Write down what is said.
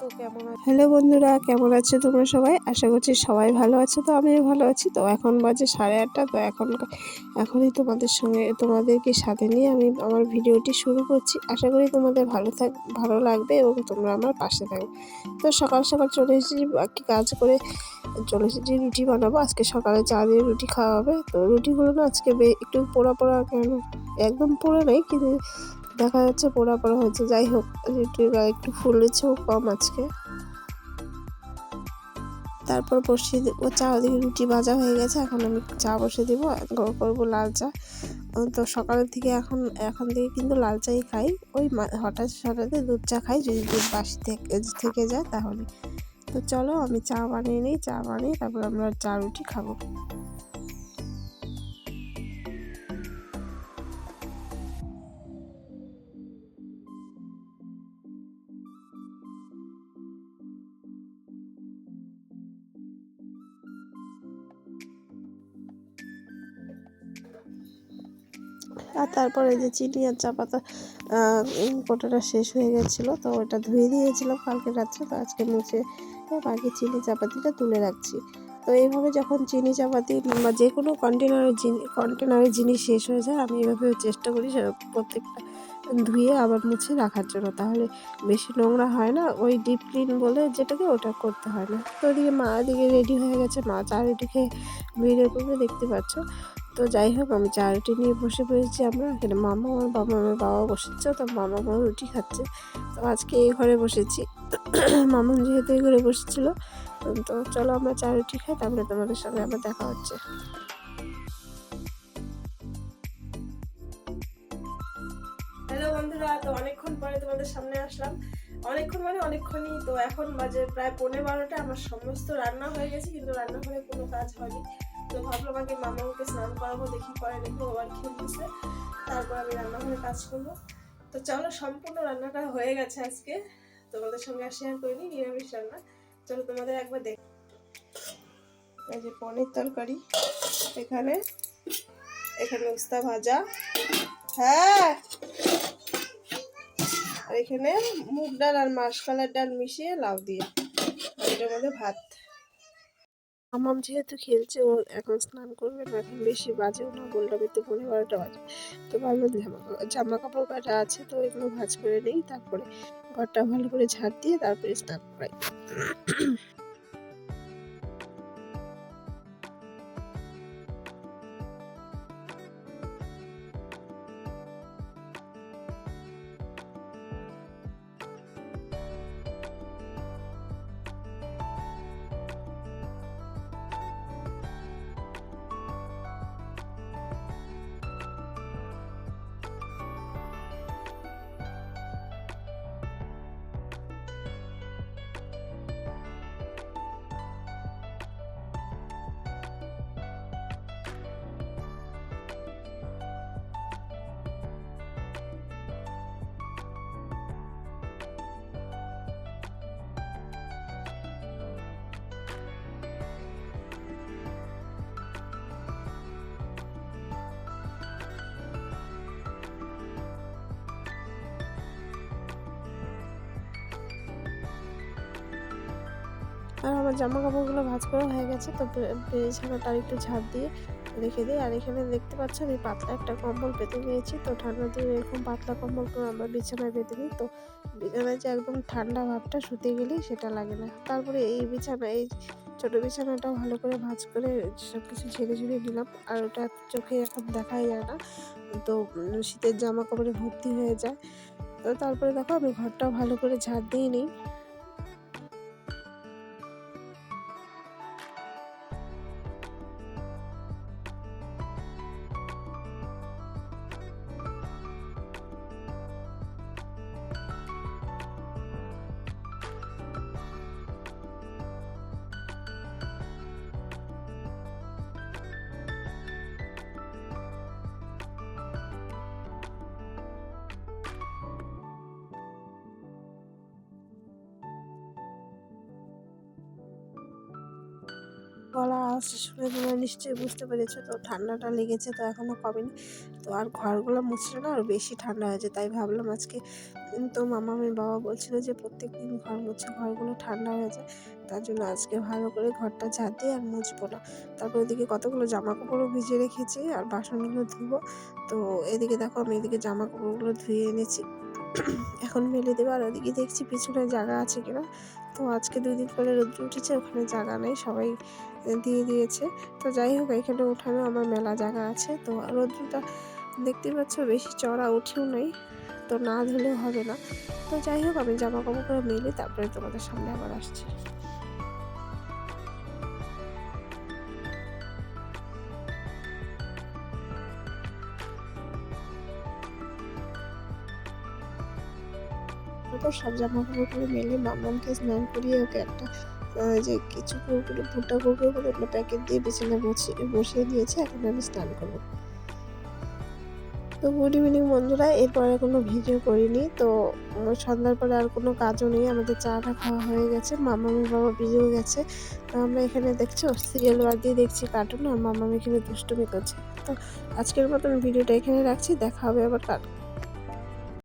তো কেমন হ্যালো বন্ধুরা, কেমন আছো তোমরা সবাই? আশা করছি সবাই ভালো আছো, তো আমিও ভালো আছি। তো এখন বাজে সাড়ে আটটা, তো এখন এখনই তোমাদের সঙ্গে, তোমাদেরকে সাথে নিয়ে আমি আমার ভিডিওটি শুরু করছি। আশা করি তোমাদের ভালো থাক, ভালো লাগবে এবং তোমরা আমার পাশে থাকবে। তো সকাল সকাল চলে এসেছি, বাকি কাজ করে চলে এসেছি, রুটি বানাবো। আজকে সকালে চা দিয়ে রুটি খাওয়া হবে। তো রুটিগুলো না আজকে একটু পোড়া পোড়া কেন, একদম পোড়া নেই, কিন্তু দেখা যাচ্ছে পোড়া পোড়া হয়েছে। যাই হোক রুটির একটু ফুলেছেও কম আজকে। তারপর বসিয়ে দেবো চা ওদিকে রুটি ভাজা হয়ে গেছে, এখন আমি চা বসিয়ে দেবো। করব লাল চা। তো সকালের থেকে এখন এখন থেকে কিন্তু লাল চাই খাই। ওই হঠাৎ হঠাৎ দুধ চা খাই, যদি দুধ বাসি থেকে যায় তাহলে। তো চলো আমি চা বানিয়ে নিই, চা বানিয়ে তারপর আমরা চা রুটি খাব। আর তারপরে যে চিনি আর চা পাতা কোটাটা শেষ হয়ে গেছিল, তো ওটা ধুয়ে দিয়েছিলাম কালকে রাত্রে, তো আজকে মুছে বাকি চিনি চাপাতিটা তুলে রাখছি। তো এইভাবে যখন চিনি চাপাতি বা যে কোনো কন্টেনারের জিনিস কন্টেনারের জিনিস শেষ হয়ে যায়, আমি এভাবে চেষ্টা করি প্রত্যেকটা ধুয়ে আবার মুছে রাখার জন্য। তাহলে বেশি নোংরা হয় না, ওই ডিপ ক্লিন বলে যেটাকে ওটা করতে হয় না। তো ওদিকে মা দিকে রেডি হয়ে গেছে মা চা রেডি খেয়ে ভিডিও করবে দেখতে পাচ্ছ। তো যাই হোক, আমি চা রুটি নিয়ে বসে পড়েছি আমরা। এখানে মামা, আমার বাবা আমার বাবা বসেছে, তো মামা আমার রুটি খাচ্ছে। তো আজকে এই ঘরে বসেছি। মামুন যেহেতু এই ঘরে বসেছিল, তো চলো আমরা চা রুটি খাই, তারপরে তোমাদের সঙ্গে আবার দেখা হচ্ছে। হ্যালো বন্ধুরা, তো অনেকক্ষণ পরে তোমাদের সামনে আসলাম। অনেকক্ষণ মানে অনেকক্ষণই, তো এখন বাজে প্রায় পনেরো বারোটা, আমার সমস্ত রান্না হয়ে গেছে, কিন্তু রান্নাঘরে কোনো কাজ হয়নি। তো ভাবলাম আগে মামাকে স্নান করাবো, দেখি পরে দেখব আবার খেলতেছে তারপর আমি রান্নাঘরে কাজ করব। তো চলো, সম্পূর্ণ রান্নাটা হয়ে গেছে আজকে। তোমাদের সঙ্গে আর শেয়ার করিনি, নিরামিষ রান্না। চলো তোমাদের একবার দেখ এই যে পনির তরকারি, এখানে। এখানে উস্তা ভাজা। হ্যাঁ! আর এখানে মুগ ডাল আর মাসকালার ডাল মিশিয়ে লাউ দিয়ে। আর এটার মধ্যে ভাত। আমাম যেহেতু খেলছে, ও এখন স্নান করবে না, এখন বেশি বাজেও না বললাম তো পনেরো বারোটা বাজে। তো ভাবলাম জামা জামা কাপড় কাটা আছে, তো এগুলো ভাজ করে নেই, তারপরে ঘরটা ভালো করে ঝাড় দিয়ে তারপরে স্নান করাই। আর আমার জামা কাপড়গুলো ভাজ করা হয়ে গেছে, তো বিছানাটা একটু ঝাঁপ দিয়ে রেখে দিই। আর এখানে দেখতে পাচ্ছ আমি পাতলা একটা কম্বল পেতে নিয়েছি, তো ঠান্ডা দিনে এরকম পাতলা কম্বল করে আমরা বিছানায় পেতে নিই, তো বিছানায় যে একদম ঠান্ডা ভাবটা শুতে গেলেই সেটা লাগে না। তারপরে এই বিছানা, এই ছোটো বিছানাটা ভালো করে ভাজ করে সব কিছু ঝেড়ে ঝুড়ে নিলাম, আর ওটা চোখে এখন দেখাই যায় না, তো শীতের জামা কাপড়ে ভর্তি হয়ে যায়। তো তারপরে দেখো আমি ঘরটাও ভালো করে ঝাড় দিয়ে নিই। গলা শুনে তোমরা নিশ্চয়ই বুঝতে পেরেছ। তো ঠান্ডাটা লেগেছে তো এখনও কমেনি। তো আর ঘরগুলো মুছলে না আর বেশি ঠান্ডা হয়েছে তাই ভাবলাম আজকে তো মামা আমার বাবা বলছিল যে প্রত্যেক দিন ঘর মুছে, ঘরগুলো ঠান্ডা হয়ে যায়। তার জন্য আজকে ভালো করে ঘরটা দিয়ে আর মুছবো না। তারপর ওদিকে কতগুলো জামা কাপড়ও ভিজিয়ে রেখেছি আর বাসনগুলো ধুবো। তো এদিকে দেখো আমি এদিকে জামা কাপড়গুলো ধুয়ে এনেছি। এখন মেলে দেবো। আর ওদিকে দেখছি পিছনে জায়গা আছে কিনা। তো আজকে দুই দিন পরে রোদ্র উঠেছে, ওখানে জায়গা নেই, সবাই দিয়ে দিয়েছে। তো যাই হোক, এখানে উঠানো আমার মেলা জায়গা আছে। তো রোদ্রটা দেখতে পাচ্ছ, বেশি চড়া উঠেও নেই, তো না ধুলেও হবে না। তো যাই হোক, আমি জামা কাপড় করে মেলে তারপরে তোমাদের সামনে আবার আসছি। তারপর সব জামা কাপড় করে মেলে মামামকে স্নান করিয়ে ওকে একটা যে কিছু কুরকুরে ভুট্টা কুরকুরে করে ওগুলো প্যাকেট দিয়ে বিছানা বসিয়ে বসিয়ে দিয়েছে, এখন আমি স্নান করব। তো গুড ইভিনিং বন্ধুরা, এরপরে কোনো ভিডিও করিনি, তো সন্ধ্যার পরে আর কোনো কাজও নেই, আমাদের চাটা খাওয়া হয়ে গেছে মামামের বাবা বেরিয়েও গেছে, তো আমরা এখানে দেখছ, সিরিয়াল দিয়ে দেখছি কার্টুন আর মামাম এখানে দুষ্টুমি করছে। তো আজকের মতন ভিডিওটা এখানে রাখছি, দেখা হবে আবার কাল।